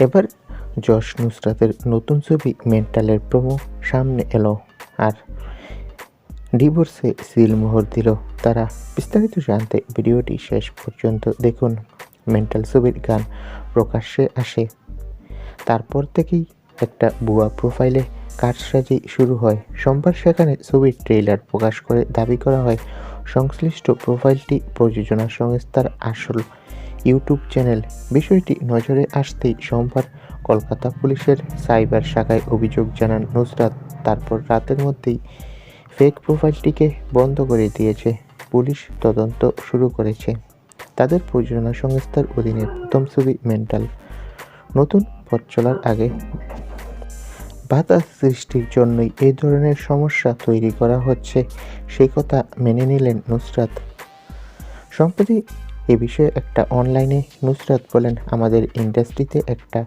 এবার যশ নুসরাতের নতুন ছবি মেন্টালের প্রমো সামনে এলো আর ডিভোর্সে সিলমোহর দিল তারা। বিস্তারিত জানতে ভিডিওটি শেষ পর্যন্ত দেখুন। মেন্টাল ছবির গান প্রকাশ্যে আসে। তারপর থেকেই একটা বুয়া প্রোফাইলে কারসাজি শুরু হয়। সোমবার সেখানে ছবির ট্রেলার প্রকাশ করে দাবি করা হয়, সংশ্লিষ্ট প্রোফাইলটি প্রযোজনা সংস্থার আসল ইউটিউব চ্যানেল। বিষয়টি নজরে আসতেই সোমবার কলকাতা পুলিশের সাইবার শাখায় অভিযোগ জানান নুসরাত। তারপর রাতের মধ্যেই ফেক প্রোফাইলটিকে বন্ধ করে দিয়েছে পুলিশ তদন্ত শুরু করেছে। তাদের প্রযোজনা সংস্থার অধীনে প্রথম ছবি মেন্টাল। নতুন পথ চলার আগে বাধা সৃষ্টির জন্যই এই ধরনের সমস্যা তৈরি করা হচ্ছে সেই কথা মেনে নিলেন নুসরাত। সম্প্রতি এ বিষয়ে একটা অনলাইনে নুসরাত বলেন, আমাদের ইন্ডাস্ট্রিতে একটা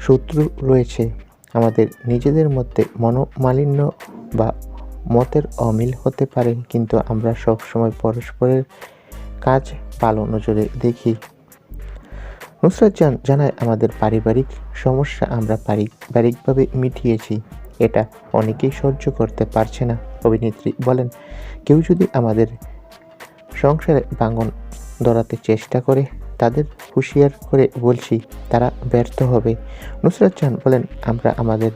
শত্রু রয়েছে। আমাদের নিজেদের মধ্যে মনোমালিন্য বা মতের অমিল হতে পারে, কিন্তু আমরা সবসময় পরস্পরের কাজ ভালো নজরে দেখি। নুসরাত জান, জানায়, আমাদের পারিবারিক সমস্যা আমরা পারিবারিকভাবে মিটিয়েছি। এটা অনেকেই সহ্য করতে পারছে না। অভিনেত্রী বলেন, কেউ যদি আমাদের সংসারে ভাঙন ধরাতে চেষ্টা করে তাদের হুঁশিয়ার করে বলছি তারা ব্যর্থ হবে। নুসরাত জান বলেন, আমরা আমাদের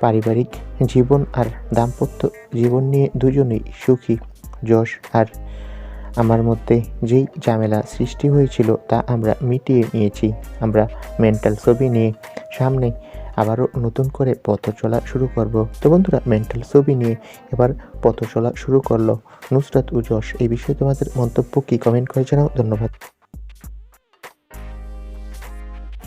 পারিবারিক জীবন আর দাম্পত্য জীবন নিয়ে দুজনেই সুখী। যশ আর আমার মধ্যে যেই ঝামেলা সৃষ্টি হয়েছিল তা আমরা মিটিয়ে নিয়েছি। আমরা মেন্টাল ছবি নিয়ে সামনে আবারও নতুন করে পথ চলা শুরু করব। তো বন্ধুরা মেন্টাল ছবি নিয়ে এবার পথ চলা শুরু করল নুসরাত ও যশ। এই বিষয়ে তোমাদের মন্তব্য কি? কমেন্ট করে জানাও। ধন্যবাদ।